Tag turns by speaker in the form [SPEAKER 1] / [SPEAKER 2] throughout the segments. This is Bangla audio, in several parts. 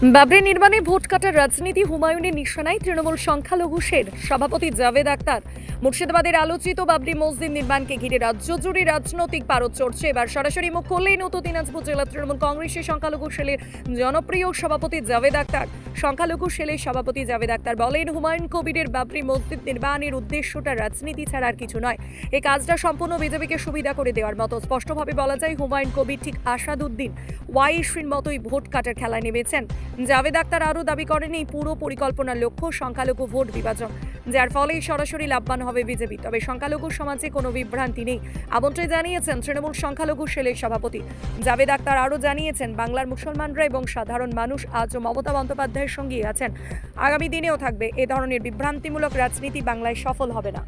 [SPEAKER 1] বাবরি নির্মাণে ভোট কাটার রাজনীতি হুমায়ুনের নিশানায় তৃণমূল সংখ্যালঘু সের সভাপতি জাভেদ আক্তার মুর্শিদাবাদের আলোচিত বাবরি মসজিদ নির্মাণকে ঘিরে রাজ্য জুড়ে রাজনৈতিক পারদ চড়ছে। এবার সরাসরি মুখ করলেন উত্তর দিনাজপুর জেলা তৃণমূল কংগ্রেসের সংখ্যালঘু সেলের জনপ্রিয় সভাপতি জাভেদ আক্তার সংখ্যালঘু সেলের সভাপতি জাভেদ আক্তার বলেন, হুমায়ুন কবিরের বাবরি মসজিদ নির্মাণের উদ্দেশ্যটা রাজনীতি ছাড়া আর কিছু নয়। এই কাজটা সম্পূর্ণ বিজেপিকে সুবিধা করে দেওয়ার মতো স্পষ্টভাবে বলা যায়, হুমায়ুন কবির ঠিক আসাদুদ্দিন ওয়াইশ্রীর মতোই ভোট কাটার খেলায় নেমেছেন। জাভেদ আক্তার আরও দাবি করেন, এই পুরো পরিকল্পনার লক্ষ্য সংখ্যালঘু ভোট বিভাজন। যার ফলে সরাসরি লাভবান হবে বিজেপি। তবে সংখ্যালঘু সমাজে কোনো বিভ্রান্তি নেই। আমন্ত্রণ জানিয়েছেন তৃণমূল সংখ্যালঘু সেলের সভাপতি। জাভেদ আক্তার আরও জানিয়েছেন, বাংলার মুসলমানরা এবং সাধারণ মানুষ আজও মমতা বন্দ্যোপাধ্যায়ের সঙ্গেই আছেন। আগামী দিনেও থাকবে। এ ধরনের বিভ্রান্তিমূলক রাজনীতি বাংলায় সফল হবে না।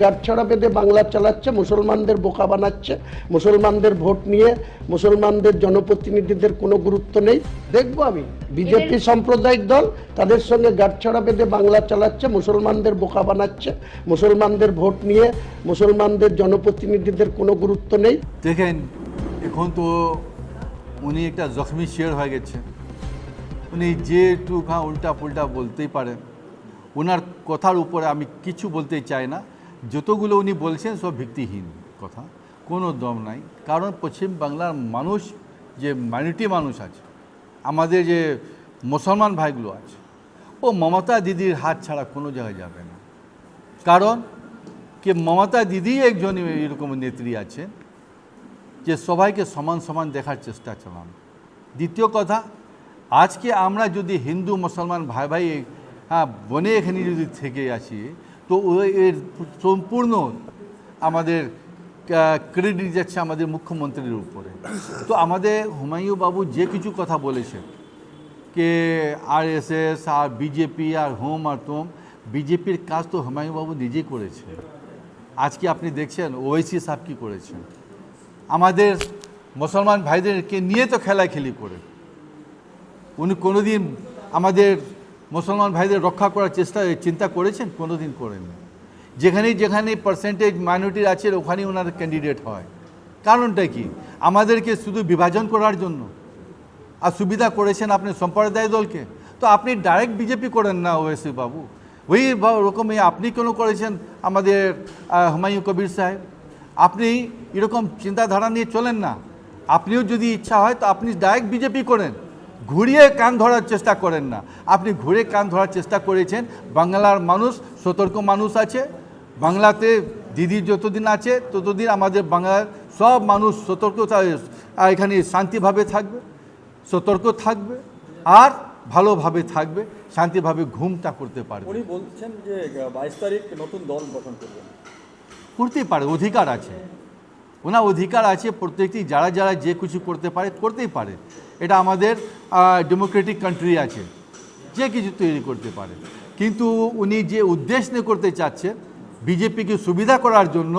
[SPEAKER 2] গাঁটছড়া বেঁধে বাংলা চালাচ্ছে মুসলমানদের বোকা বানাচ্ছে মুসলমানদের ভোট নিয়ে মুসলমানদের জনপ্রতিনিধিদের কোনো গুরুত্ব নেই। দেখব আমি। বিজেপি সাম্প্রদায়িক দল তাদের সঙ্গে গাঁটছড়া বেঁধে বাংলা চালাচ্ছে মুসলমানদের বোকা বানাচ্ছে মুসলমানদের ভোট নিয়ে মুসলমানদের জনপ্রতিনিধিদের কোনো গুরুত্ব নেই।
[SPEAKER 3] দেখেন এখন তো উনি একটা জখমি শেয়ার হয়ে গেছে। উনি যে টুকা উল্টা পুল্টা বলতেই পারেন। ওনার কথার উপরে আমি কিছু বলতে চাই না। যতগুলো উনি বলছেন সব ভিত্তিহীন কথা, কোনো দম নাই। কারণ পশ্চিম বাংলার মানুষ যে মাইনরিটি মানুষ আছে, আমাদের যে মুসলমান ভাইগুলো আছে, ও মমতা দিদির হাত ছাড়া কোনো জায়গায় যাবে না। কারণ কি মমতা দিদি একজন এরকম নেত্রী আছেন যে সবাইকে সমান সমান দেখার চেষ্টা চালান। দ্বিতীয় কথা, আজকে আমরা যদি হিন্দু মুসলমান ভাই ভাই হ্যাঁ বনে এখানে যদি থেকে আসি তো এর সম্পূর্ণ আমাদের ক্রেডিট যাচ্ছে আমাদের মুখ্যমন্ত্রীর উপরে। তো আমাদের হুমায়ুন বাবু যে কিছু কথা বলেছেন, কে আর এস এস আর বিজেপি আর হোম আর তোম বিজেপির কাজ তো হুমায়ুন বাবু নিজেই করেছে আজকে আপনি দেখছেন ওয়েসি সাহেব কী করেছেন? আমাদের মুসলমান ভাইদেরকে নিয়ে তো খেলাখেলি করে। উনি কোনোদিন আমাদের মুসলমান ভাইদের রক্ষা করার চেষ্টা, চিন্তা করেছেন? কোনোদিন করেননি। যেখানেই যেখানে পার্সেন্টেজ মাইনরিটির আছে, ওখানেই ওনার ক্যান্ডিডেট হয়। কারণটা কি? আমাদেরকে শুধু বিভাজন করার জন্য। আর সুবিধা করেছেন আপনি সম্প্রদায় দলকে। তো আপনি ডাইরেক্ট বিজেপি করেন না ওয়েসি বাবু। ওই রকমই আপনি কেন করেছেন? আমাদের হুমায়ুন কবির সাহেব। আপনি এরকম চিন্তাধারা নিয়ে চলেন না। আপনিও যদি ইচ্ছা হয়, তো আপনি ডাইরেক্ট বিজেপি করেন। ঘুরিয়ে কান ধরার চেষ্টা করেন না। আপনি ঘুরে কান ধরার চেষ্টা করেছেন বাংলার মানুষ সতর্ক মানুষ আছে বাংলাতে দিদি যতদিন আছে ততদিন আমাদের বাংলার সব মানুষ সতর্কতা আহ, এখানে শান্তিভাবে থাকবে সতর্ক থাকবে আর ভালোভাবে থাকবে শান্তিভাবে ঘুমটা করতে পারবে।
[SPEAKER 4] উনি বলছেন যে বাইশ তারিখ নতুন দল গঠন করবেন।
[SPEAKER 3] করতেই পারে অধিকার আছে। ওনার অধিকার আছে প্রত্যেকটি যারা যারা যে কিছু করতে পারে করতেই পারে। এটা আমাদের ডেমোক্রেটিক কান্ট্রি আছে যে কিছু তৈরি করতে পারে। কিন্তু উনি যে উদ্দেশ্য নিয়ে করতে চাচ্ছে বিজেপিকে সুবিধা করার জন্য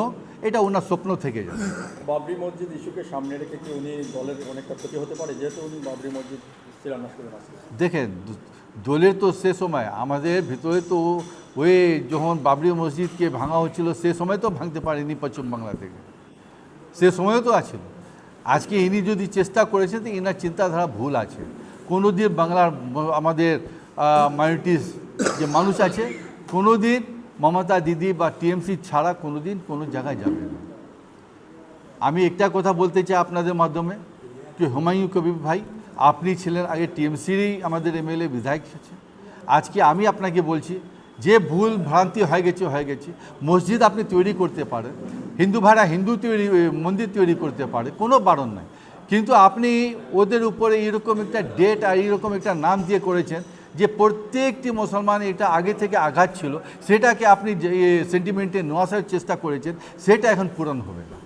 [SPEAKER 3] এটা ওনার স্বপ্ন থেকে যাবে
[SPEAKER 4] বাবরি মসজিদ ইস্যুকে সামনে রেখে কি উনি দলের অনেকটা ক্ষতি হতে পারে? যেহেতু উনি বাবরি মসজিদ শিলান্যাস করে
[SPEAKER 3] দেখেন দলের তো সে সময় আমাদের ভিতরে তো ওই যখন বাবরি মসজিদকে ভাঙা হচ্ছিল সে সময় তো ভাঙতে পারেনি পশ্চিমবাংলা থেকে। সে সময়ও তো আছিল আজকে ইনি যদি চেষ্টা করেছেন, তো ইনার চিন্তাধারা ভুল আছে। কোনো দিন বাংলার আমাদের মাইনরিটিস যে মানুষ আছে কোনো দিন মমতা দিদি বা টিএমসি ছাড়া কোনো দিন কোনো জায়গায় যাবে না। আমি একটা কথা বলতে চাই আপনাদের মাধ্যমে, যে হুমায়ুন কবির ভাই, আপনি ছিলেন আগে টিএমসিরই আমাদের এমএলএ, বিধায়ক আছে আজকে আমি আপনাকে বলছি, যে ভুল ভ্রান্তি হয়ে গেছে হয়ে গেছে, মসজিদ আপনি তৈরি করতে পারেন হিন্দু ভাড়া, হিন্দু তৈরি মন্দির তৈরি করতে পারে, কোনো বারণ নাই। কিন্তু আপনি ওদের উপরে এরকম একটা ডেট আর এরকম একটা নাম দিয়ে করেছেন যে প্রত্যেকটি মুসলমান এটা আগে থেকে আঘাত ছিল, সেটাকে আপনি সেন্টিমেন্টে নোয়াশার চেষ্টা করেছেন, সেটা এখন পূরণ হবে না।